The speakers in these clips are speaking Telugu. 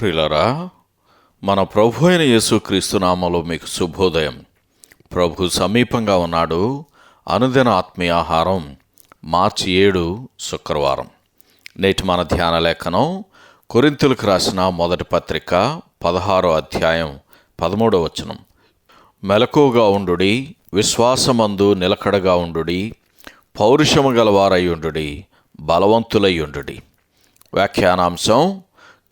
ప్రిలరా మన ప్రభు అయిన యేసుక్రీస్తు నామలో మీకు శుభోదయం. ప్రభు సమీపంగా ఉన్నాడు. అనుదిన ఆత్మీయ ఆహారం మార్చి ఏడు శుక్రవారం. నేటి మన ధ్యాన లేఖనం కొరింతులకు రాసిన మొదటి పత్రిక పదహారో అధ్యాయం పదమూడవ వచనం. మెలకువగా ఉండుడి విశ్వాసమందు నిలకడగా ఉండుడి పౌరుషము గలవారయ్యుండుడి బలవంతులయ్యుండుడి వ్యాఖ్యానాంశం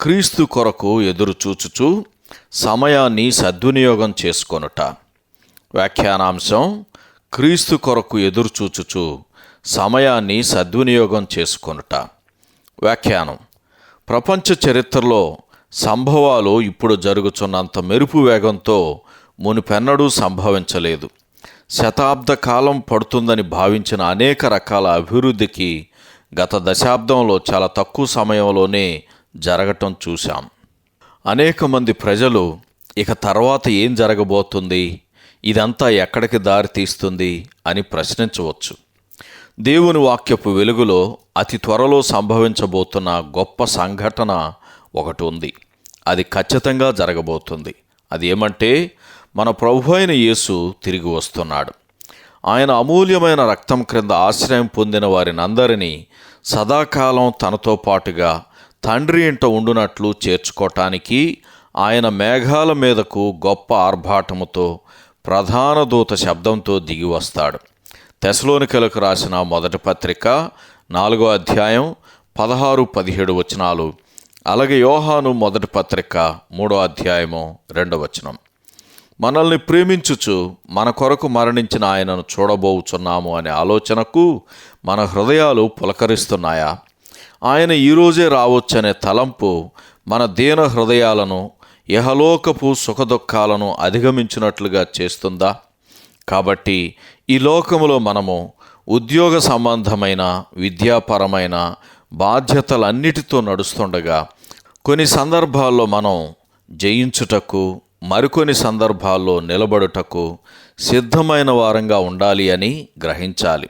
క్రీస్తు కొరకు ఎదురు చూచుచు సమయాన్ని సద్వినియోగం చేసుకొనుట. వ్యాఖ్యానాంశం క్రీస్తు కొరకు ఎదురు చూచుచు సమయాన్ని సద్వినియోగం చేసుకొనుట. వ్యాఖ్యానం ప్రపంచ చరిత్రలో సంభవాలు ఇప్పుడు జరుగుతున్నంత మెరుపు వేగంతో మునిపెన్నడూ సంభవించలేదు. శతాబ్ద కాలం పడుతుందని భావించిన అనేక రకాల అభివృద్ధికి గత దశాబ్దంలో చాలా తక్కువ సమయంలోనే జరగటం చూశాం. అనేక మంది ప్రజలు ఇక తర్వాత ఏం జరగబోతుంది? ఇదంతా ఎక్కడికి దారి తీస్తుంది? అని ప్రశ్నించవచ్చు. దేవుని వాక్యపు వెలుగులో అతి త్వరలో సంభవించబోతున్న గొప్ప సంఘటన ఒకటి ఉంది. అది ఖచ్చితంగా జరగబోతుంది. అది ఏమంటే మన ప్రభు అయిన యేసు తిరిగి వస్తున్నాడు. ఆయన అమూల్యమైన రక్తం క్రింద ఆశ్రయం పొందిన వారినందరినీ సదాకాలం తనతో పాటుగా తండ్రి ఇంట ఉండునట్లు చేర్చుకోవటానికి ఆయన మేఘాల మీదకు గొప్ప ఆర్భాటముతో ప్రధాన దూత శబ్దంతో దిగి వస్తాడు. తెసలోనికలకు రాసిన మొదటి పత్రిక నాలుగో అధ్యాయం పదహారు పదిహేడు వచనాలు. అలాగే యోహాను మొదటి పత్రిక మూడో అధ్యాయము రెండో వచనం. మనల్ని ప్రేమించుచు మన కొరకు మరణించిన ఆయనను చూడబోచున్నాము అనే ఆలోచనకు మన హృదయాలు పులకరిస్తున్నాయా? ఆయన ఈరోజే రావచ్చనే తలంపు మన దీన హృదయాలను యహలోకపు సుఖదుఖాలను అధిగమించినట్లుగా చేస్తుందా? కాబట్టి ఈ లోకములో మనము ఉద్యోగ సంబంధమైన విద్యాపరమైన బాధ్యతలన్నిటితో నడుస్తుండగా కొన్ని సందర్భాల్లో మనం జయించుటకు మరికొన్ని సందర్భాల్లో నిలబడుటకు సిద్ధమైన వారంగా ఉండాలి అని గ్రహించాలి.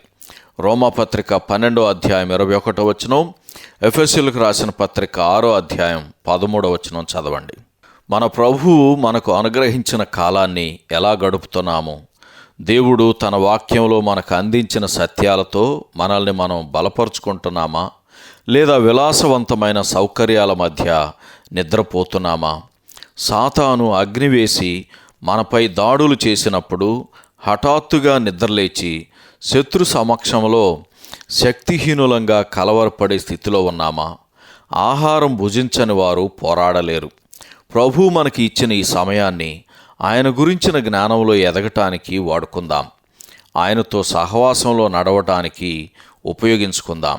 రోమాపత్రిక పన్నెండో అధ్యాయం ఇరవై ఒకటో వచనం ఎఫ్ఎస్సీలకు రాసిన పత్రిక ఆరో అధ్యాయం పదమూడో వచనం చదవండి. మన ప్రభువు మనకు అనుగ్రహించిన కాలాన్ని ఎలా గడుపుతున్నాము? దేవుడు తన వాక్యంలో మనకు అందించిన సత్యాలతో మనల్ని మనం బలపరుచుకుంటున్నామా? లేదా విలాసవంతమైన సౌకర్యాల మధ్య నిద్రపోతున్నామా? సాతాను అగ్నివేసి మనపై దాడులు చేసినప్పుడు హఠాత్తుగా నిద్రలేచి శత్రు సమక్షంలో శక్తిహీనులంగా కలవరపడే స్థితిలో ఉన్నామా? ఆహారం భుజించని వారు పోరాడలేరు. ప్రభు మనకి ఇచ్చిన ఈ సమయాన్ని ఆయన గురించిన జ్ఞానంలో ఎదగటానికి వాడుకుందాం. ఆయనతో సహవాసంలో నడవటానికి ఉపయోగించుకుందాం.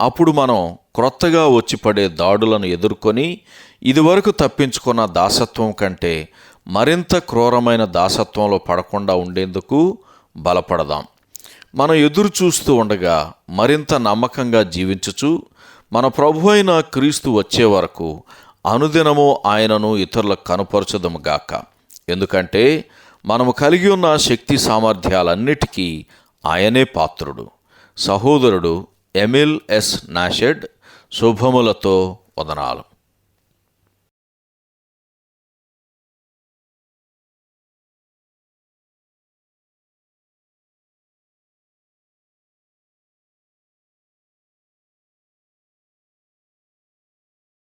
అప్పుడు మనం క్రొత్తగా వచ్చి పడే దాడులను ఎదుర్కొని ఇదివరకు తప్పించుకున్న దాసత్వం కంటే మరింత క్రూరమైన దాసత్వంలో పడకుండా ఉండేందుకు బలపడదాం. మనం ఎదురు చూస్తూ ఉండగా మరింత నమ్మకంగా జీవించుచు మన ప్రభు అయిన క్రీస్తు వచ్చే వరకు అనుదినము ఆయనను ఇతరులకు కనపరచదము గాక. ఎందుకంటే మనము కలిగి ఉన్న శక్తి సామర్థ్యాలన్నిటికీ ఆయనే పాత్రుడు. సహోదరుడు ఎమిల్ ఎస్ నాషెడ్ శుభములతో వదనాలు.